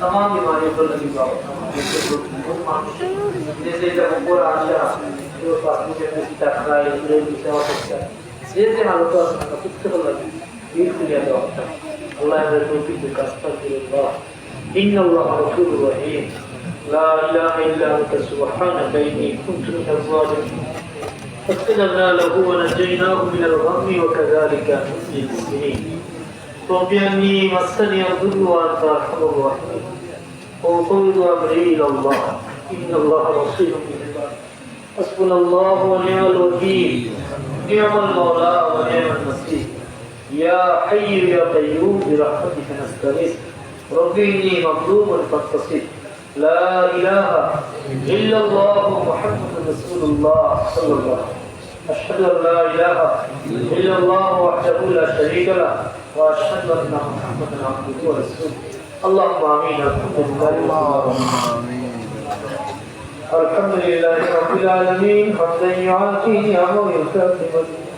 तमाम बीमारियों को लगी जैसे जब ऊपर आशा কেউ পাঁচ লিটার বেশি টাকা إن الله رسول رحيم لا إله إلا أنت سبحانك بيني كنت من الظالمين فاستجبنا له ونجيناه من الغم وكذلك نجزي المؤمنين رب أني مسني الضر وأنت أرحم الراحمين وقول أمري إلى الله إن الله بصير بالعباد حسبنا الله ونعم الوكيل. نعم المولى ونعم النصير يا حي يا قيوم برحمتك نستغيث. رب إني مظلوم فانتصر لا إله إلا الله محمد رسول الله صلى الله عليه وسلم. أشهد أن لا إله إلا الله وحده لا شريك له وأشهد أن محمدا عبده ورسوله. اللهم آمين. الحمد لله الحمد لله رب العالمين حمدا يعافي نعمه ويكافئ مزيدا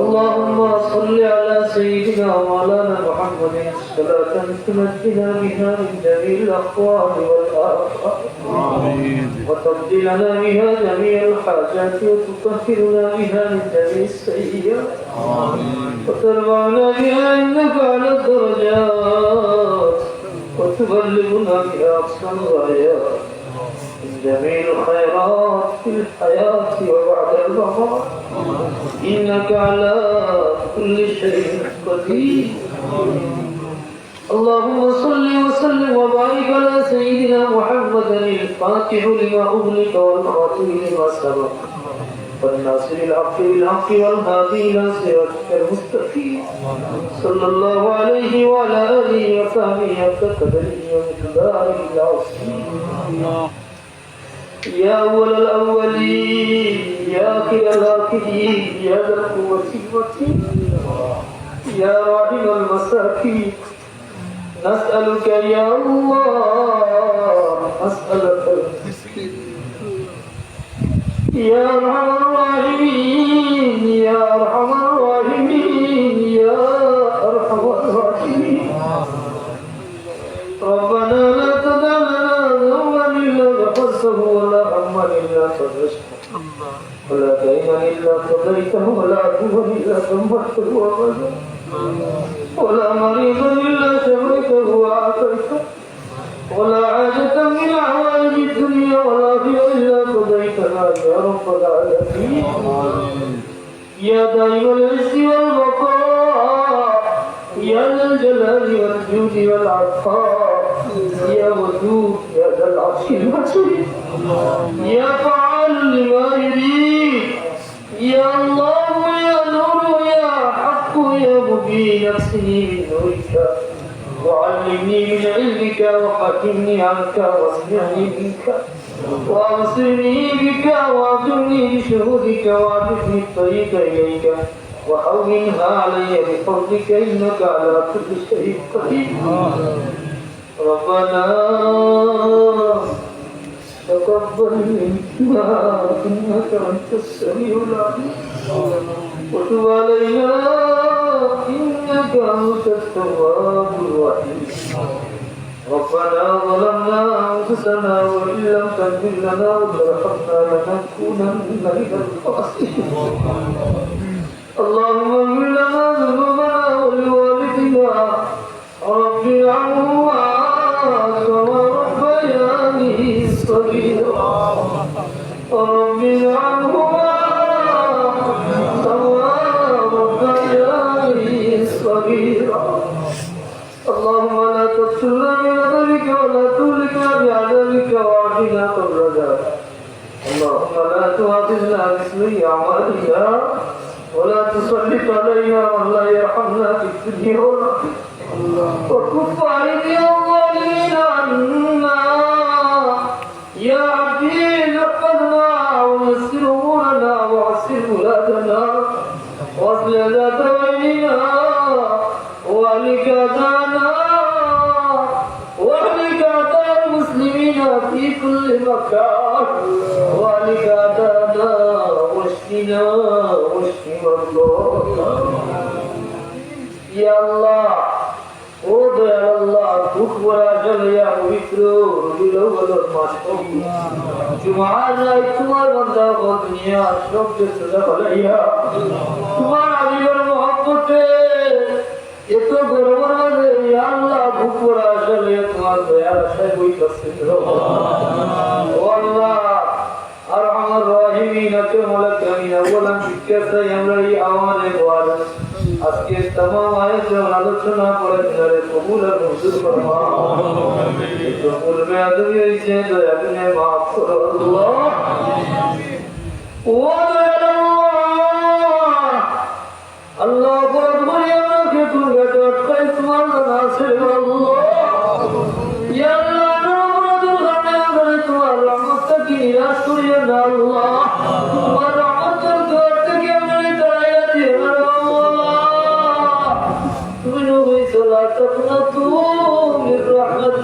اللهم صل على سيدنا ومولانا محمد صلاة تمكنا بها من جميع الأقوال والآفات. وتبدلنا بها جميع الحاجات وتطهرنا بها من جميع السيئات. وترفعنا بها عندك على الدرجات. وتبلغنا أقصى الغايات من جميع الخيرات في الحياة وبعد الممات إنك على كل شيء قدير اللهم صل وسلم وبارك على سيدنا محمد الفاتح لما أغلق والخاتم لما سبق. والناصر الحق بالحق والهادي إلى صراطك المستقيم. صلى الله عليه وعلى آله وصحبه قدره ومقداره العظيم يا أول الأولين يا آخر الآخرين يا ذا القوة المتين يا راحم المساكين. نسألك يا الله نسألك الراحمين يا أرحم الراحمين يا أرحم الراحمين. ربنا لا تدع لنا ذنبا إلا غفرته ولا هما إلا فرجته ولا دينا إلا قضيته ولا عدوا إلا دمرته وغدا ولا مريضا إلا شفيته وعافيته. ولا حاجة من أحوال الدنيا والآخرة إلا قضيتها يا رب العالمين. العز والبقاء يا الجلال والجود والعطاء يا ودود يا ذا العرش المجيد يا فعال لما يريد يا الله يا نور يا حق يا مبين نفسي من نورك وعلمني من علمك وحكمني عنك واسمعني منك. وابصرني بك واعذرني بشهودك واعرفني الطريق إليك وحولها علي بفضلك إنك على كل شيء قدير. ربنا تقبل منا إنك أنت السميع العليم. وتب علينا إنك أنت التواب الرحيم. ربنا ظلمنا أنفسنا وإن لم تغفر لنا وترحمنا لنكونن من الخاسرين. اللهم اغفر لنا ذنوبنا سرنا من أذرك ولا تهلكنا بعذابك وعافنا قبل اللهم لا تؤاخذنا باسمي أعمالنا ولا تسلط علينا من لا يرحمنا في الدنيا وكف عن الظالمين عنا. يا عبدي نقلنا ويسر أمورنا واحسن ولادنا. واصل ذات بيننا وأهلك ذات في كل مكان ولقادنا واشفنا واشف مرضانا يا الله ও দয়াল আল্লাহ দুঃখ ভরা জ্বালিয়া পবিত্র রবিউল আউয়ালের মাস জুমার রাত তোমার বান্দা বল দুনিয়া সব সদা হলাইয়া তোমার আমির মহব্বতে এত গরমের মাঝে ইয়া আল্লাহ বুক ভরা জ্বালিয়া তোমার দয়ার আশায় বইতেছে ও আল্লাহ আর আমার রাহিমিন কে মালিক আমি আওয়ালান শিক্ষা আমরা এই আমাদের দোয়া আজকে तमाम আয়োজন আলোচনা করে দিলে কবুল আর মঞ্জুর ফরমা কবুল মে আদমি হইছে দয়া করে maaf করো আল্লাহ ও দয়াল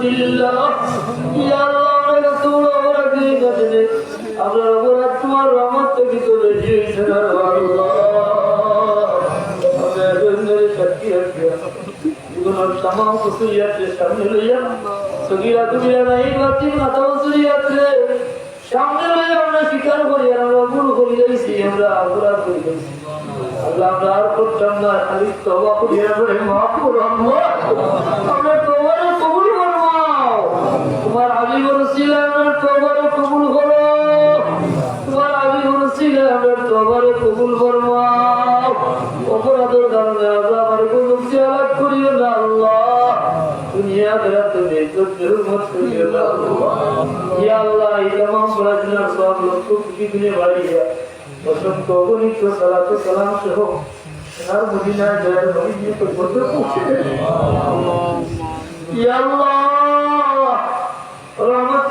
রাহমাতিল্লাহ ইয়া আল্লাহ আমরা তোমার অপরাধ করে আমরা অপরাধ তোমার রহমত থেকে চলে গিয়েছে আল্লাহ আমরা এজন্যই শক্তি আছে জীবনের तमाम খুশিয়াত সামনে লইয়া সগীরা দুনিয়া নাই বাতি মাতা খুশিয়াত সামনে লইয়া আমরা স্বীকার করি আর আমরা ভুল করি যাইছি আমরা অপরাধ করি যাইছি আল্লাহ আমরা আর করতাম না খালি তবা করি আমরা মাফ করো আল্লাহ আমরা আমরা তবার কবুল করো তোমার আলী বলছিল আমরা কবুল ফরমাও অপরাধের কারণে আমার কোনো খেয়াল করিও না আল্লাহ। দুনিয়া তুমি চোখের মত করিও না আল্লাহ, এই তামাম পড়াশোনার সব লক্ষ কোটি গুণে বাড়িয়া। অসংখ্য অগণিত সালাত সালাম সহ সোনার মদিনায় দয়াল নবী পর্যন্ত পৌঁছে ইয়া আল্লাহ রহমতুল্লাহ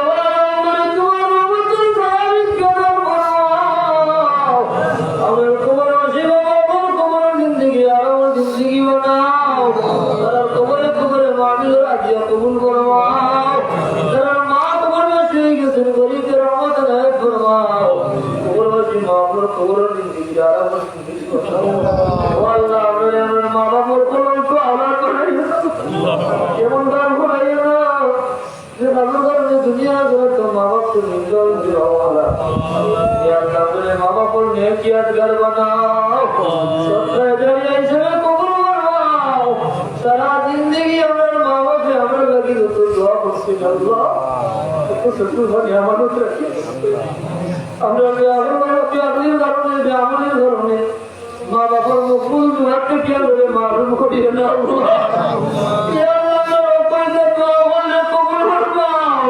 বাপর নেকিয়াত গার বানাও সত্তায় জারিয়া হিসেবে কবুল করবাও সারা জিন্দগি আমরা মা বাপে আমরা লাগি যত দোয়া করছি আল্লাহ। কত শ্বশুর ভাই আমানত রাখি। আমরা ব্যাপারকে আপনির কারণে ব্যাপারের কারণে মা বাবার মকবুল দুহাতে খেয়াল করে মারুম করিয়ে না ইয়া আল্লাহ পয়সা দোয়া বললে কবুল করবাও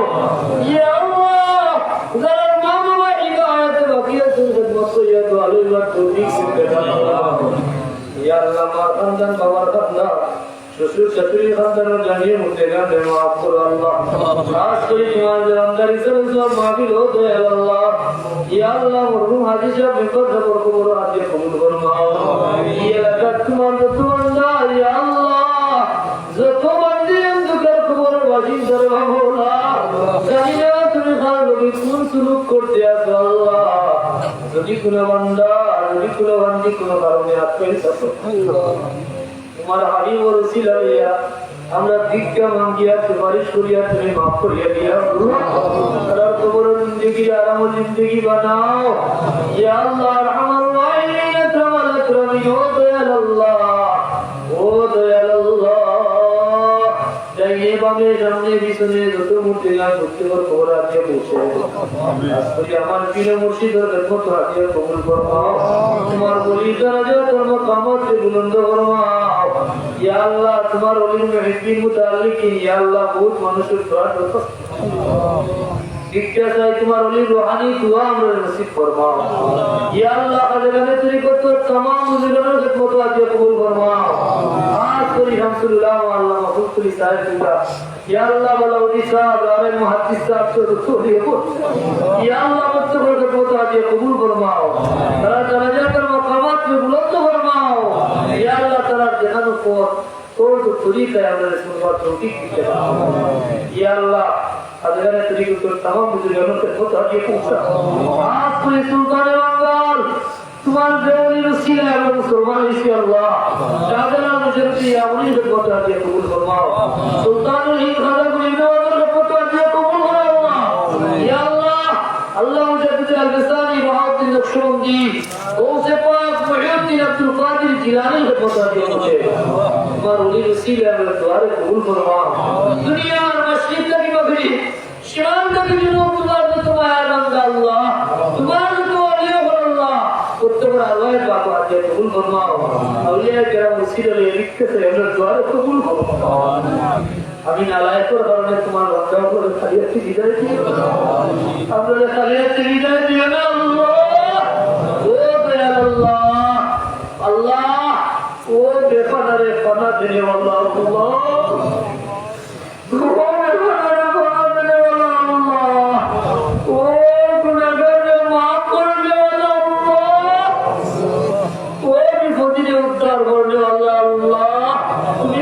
ইয়া আল্লাহ যারা মা বাবা হিদায়াতে বাকি আছেন খেদমত করিয়া তো আল্লাহ তৌফিক দিতে দাও ইয়া আল্লাহ মা খানদান বাবার খানদান শ্বশুর শাশুড়ি খানদানের জানিয়ে মুখে গানে মাফ করো আল্লাহ খাস করে ইমান জানদারি সব মাহফিল হতো আল্লাহ। ইয়া আল্লাহ মরহুম হাজি সাহেব বিপদ খবর কবর আজকে কবুল ফরমাও। এই এলাকার তোমার যত ইয়া আল্লাহ। যত বান্দি অন্ধকার খবর বাসিন্দার মাওলা জানি না তুমি খান নবী কোন কারণে আটকে থাকো তোমার হাবি ও রসিলা আমরা ভিক্ষা মাঙ্গিয়া সুপারিশ করিয়া তুমি মাফ করিয়া দিয়া তারা তোমার জিন্দগি আরাম জিন্দগি বানাও। ইয়া আল্লাহ রহমান রাহিম তোমার আকরামি ও আল্লাহ। যাইয়ে বামে সামনে পিছনে যত মূর্তি গান করতে পার খবর আছে বসে আজকে আমার পীরে মুর্শিদের খেদমত হাতিয়া কবুল ফরমাও তোমার বলি দরজা কর্ম কামত বুলন্দ ফরমাও ইয়া আল্লাহ, তোমার ওলির মুহিব্বিন মুতাআল্লিকিন ইয়া আল্লাহ, বহুত মানুষের দোয়া দরকার ভিক্ষা চাই তোমার অলি রোহানি দুয়া আমরা নসিব ফরমাও ইয়া আল্লাহ আজগানে তুই কত तमाम মুজিবানের খিদমত আজকে কবুল ফরমাও আজ করি হামদুলিল্লাহ আল্লাহ মাহফুজুল সাহেব দিলা ইয়া আল্লাহ বলা উনি সাহেব আরে মুহাদ্দিস সাহেব তো তোরিয়ে ইয়া আল্লাহ মত করে খিদমত আজকে কবুল ফরমাও তারা দরজা কর মাকামাত में बुलंद फरमाओ या अल्लाह ताला जन्नत को তোর তো তরিকা আমরা শুনবার তৌফিক দিতে ইয়া আল্লাহ আজকের তরিকা তোর तमाम বুজুর্গের খেদমত আজকে পৌঁছা আজ তুই সুলতানে বাঙ্গাল তোমার দেওয়ালির উসিলা আমরা মুসলমান হয়েছি আল্লাহ যাদের মুজরতি আমলি খেদমত আজকে কবুল ফরমাও সুলতানুল হিন্দ খাজা গুলি দেওয়ালের খেদমত আজকে কবুল ফরমাও ইয়া আল্লাহ আল্লাহ মুজাদ্দিদ আল-বিসারি বাহাউদ্দিন নকশবন্দি গৌসে পাক মুহিউদ্দিন আব্দুল কাদির জিলানী খেদমত আজকে মুঝে তোমার ওলি উসিলা আমরা দুয়ারে কবুল ফরমাও দুনিয়ার মসজিদ থেকে মগরিব আল্লাহ ও বেফানারে ফানা দিলে আল্লাহ আল্লাহ ও গুনাহগারে মাফ করে দিও আল্লাহ ও বিপদে উদ্ধার করলে আল্লাহ আল্লাহ তুমি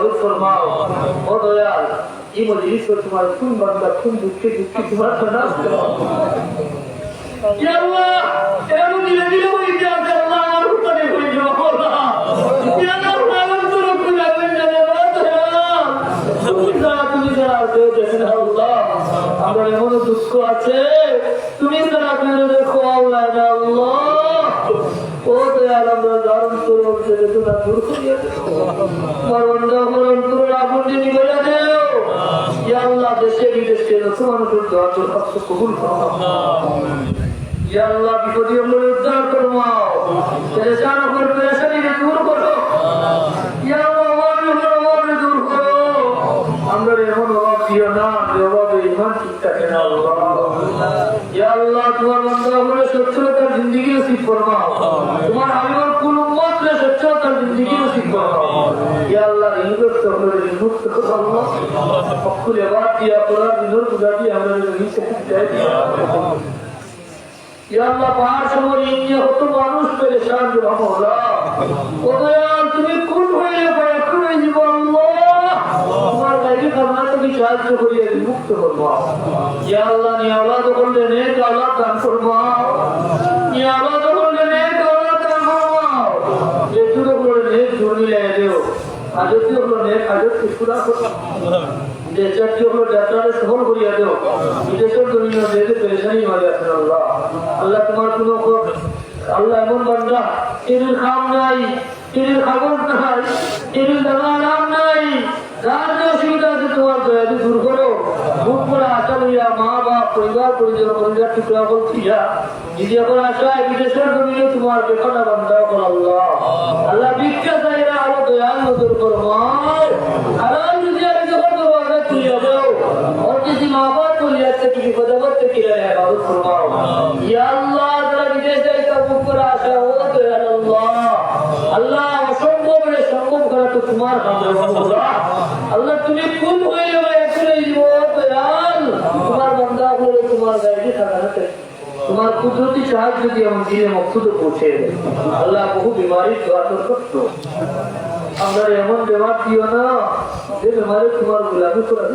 হেফাজত ফরমাও। ও দয়াল এই মজলিস को তোমার কোন বান্দা কোন দুঃখে দুঃখে ইয়া আল্লাহ এমন তুমি দুঃখ আছে। তুমি দেখো, আল্লাহ আল্লাহ। ও দয়াল আমরা দারুণ করে ছেড়ে তোলা দূর করিয়া দেও আমার অন্ধ আগুন দিয়ে নিবেলা দেও আল্লাহ দেশে বিদেশে যত মানুষের দোয়া তোর কাছে কবুল করো। আল্লাহ। বিপদী আমরা উদ্ধার করব পেরেশান নসিব ফরমাও তোমার হাবিবের কুল উম্মত রে সচ্ছলতার জিন্দগি নসিব ফরমাও ইয়া আল্লাহ তো আমরা মুক্ত করো আল্লাহ। অকুল এবার দিয়া করার দিনের গুজারি আমরা নিচে যাই দিয়া ইয়া আল্লাহ পাহাড় সময় নিয়ে কত মানুষ পেরেশান রে মাওলা ও দয়াল তুমি কোন হয়ে পড়ে কোন জীবন আল্লাহ। তোমার গাড়ি কারণে তুমি সাহায্য করিয়ে মুক্ত করব। ইয়া আল্লাহ নি আওলাদ করলে নেক আওলাদ দান করব। আজতি হলো নেক আজতি পুরা করব দেশটি হলো যাত্রারে সফল করিয়া দেও, বিদেশের জমিন দেশে পেরেশানি হয়ে আছে আল্লাহ। আল্লাহ তোমার কোনো আল্লাহ এমন বান্দা খাম নাই খাবার নাই নাই। যার যে অসুবিধা আছে তোমার দয়া দূর করো। বুকুরা আসল হইয়া মা বাপ, পরিবার পরিজন পরিবার টুকরা বলছিয়া নিজে করে আশায় বিদেশের জমিনে তোমার বেকটা বান্ধা কর আল্লাহ। আল্লাহ ভিক্ষা চাইরা আরও দয়াল নজর কর আল্লাহ যদি আমি যখন তোমাকে তুই যাবেও ওর যদি মা বাপ বলি আছে তুমি কোন হয়ে তোমার গাইডে থাকাতে তোমার কুদরতি সাহায্য দিয়ে আমার দিনে মকসুদ পৌঁছে আল্লাহ বহু বিমারি দোয়া করত। আমরা এমন বেমার দিও না, যে বেমারে তোমার গোলামি করে।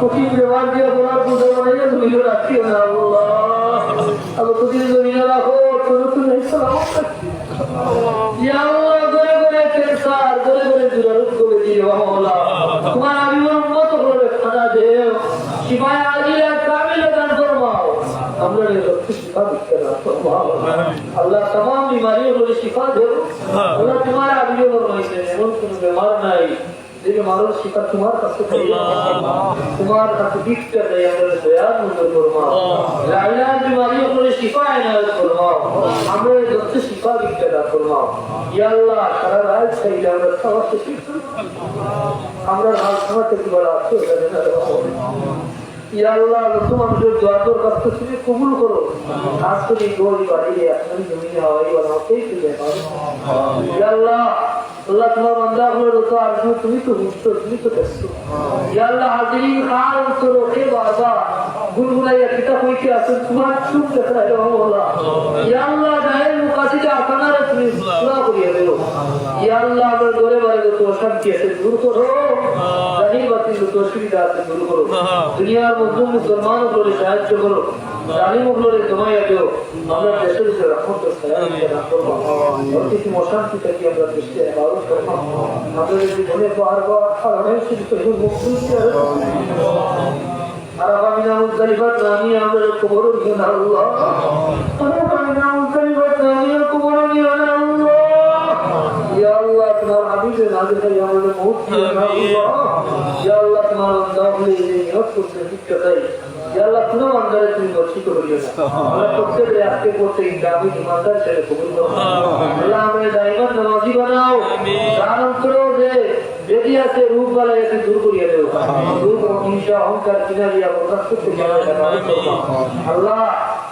কঠিন বেমার দিয়ে বলার বুঝে বানাইয়া তুমি রাখিও না, আল্লাহ। আবার কঠিন জমিনে রাখো কোনো তুমি সালামত রাখি ইয়া আল্লাহ গরে গরে ক্যান্সার গরে গরে দুরারোগ করে দিও আল্লাহ তোমার আবিবার মত করে খানা দেও শিফায় আজিলা কামিল দান ফরমাও আমরা शिफा আল্লাহ तमाम बीमारियों को शिफा दो अल्लाह तुम्हारे आदमियों को रोहित এমন কোনো বেমার নাই যেটা মানুষ শিফা তোমার কাছে তোমার কাছে দিকটা দেয় আমাদের দয়ার মতো করবা। লাইলার বিমারিও করে শিফা আমরা ইয়া আল্লাহ নতুন মানুষের দোয়া তোর কাছ থেকে কবুল করো। খাস করে গরিব বাড়িয়ে এখন জমিনে হওয়াই বানাতেই তুলে ইয়া আল্লাহ তোমার বান্দা হলো তো আর তুমি তো বুঝছ তুমি তো দেখছ হাজিরিন খান তোর হে বাবা গুলগুলাইয়া কিতা কইতে আছেন তোমার চুপ দেখা হে আল্লাহ। আল্লাহ দায়ের আপনারা তুমি পুরা করিয়ে দেও। আমার ঘরে বাইরে তো শান্তি আছে, দূর করো। জাহির বাতিল তো অসুবিধা আছে দূর করো। দুনিয়ার মধ্যে মুসলমান করে সাহায্য করো। জালিম উপরে তোমায় দিও আমরা দেশের যে রহমত আর কিছু অশান্তি থেকে আমরা দৃষ্টি আবারও করব। আমাদের বারবার শুধু তো মুক্তি আর আগামীনা মুজদালিফাত নামি আমাদের কবর আল্লাহ। হাবিবে নাজির করে আমাদের মৌত দিও আল্লাহ ইয়া আল্লাহ তোমার বান্দাকে নিয়ত করতে শিক্ষা দেয় ইয়া আল্লাহ কোনো বান্দারে তুমি বর্ষিত করিও না। আমরা প্রত্যেকে আজকে করতে ইসলামী ইমানদার ছেড়ে কবুল করো। আল্লাহ আমাদের দাইমান নামাজি বানাও। ধারণ করো যে বেদি আছে রূপ বালা এসে দূর করিয়ে দেবো রূপ হিংসা অহংকার কিনা দিয়া প্রকাশ করতে জানা আল্লাহ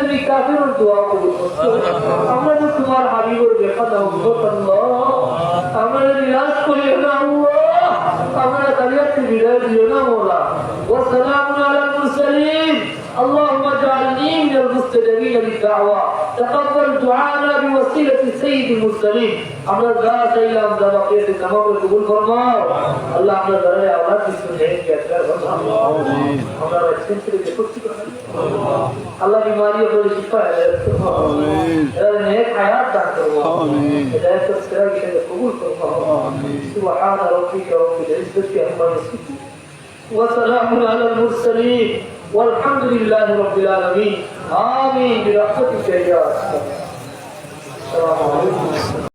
তুমি কাফের দোয়া কবুল করছো আমরা তো তোমার হাবিবর দেখা দাও আল্লাহ আমরা নিরাশ করি না আল্লাহ আমরা কালিয়াতে বিদায় দিও না মোলা والسلام على المرسلين اللهم اجعلني من المستجابين للدعوة تقبل دعانا بوسيلة سيد المرسلين আমরা যা চাইলাম যা বাকি আছে তামাম কবুল ফরমাও আল্লাহ আমরা যারা আওলাদ দিচ্ছেন নেক ইয়াদগার ফরমাও আমরা রাখছেন থেকে দেখছি আল্লাহ বিমারি করে শিফা আমিন এরা নেক হায়াত দান করবো আমিন হিদায়াত সিরাজ থেকে কবুল ফরমাও সুবহান রাব্বিকা রাব্বিল ইজ্জতি আম্মা ইয়াসিফুন وسلام على المرسلين والحمد لله رب العالمين. آمين. برحمتك يا أرحم السلام عليكم.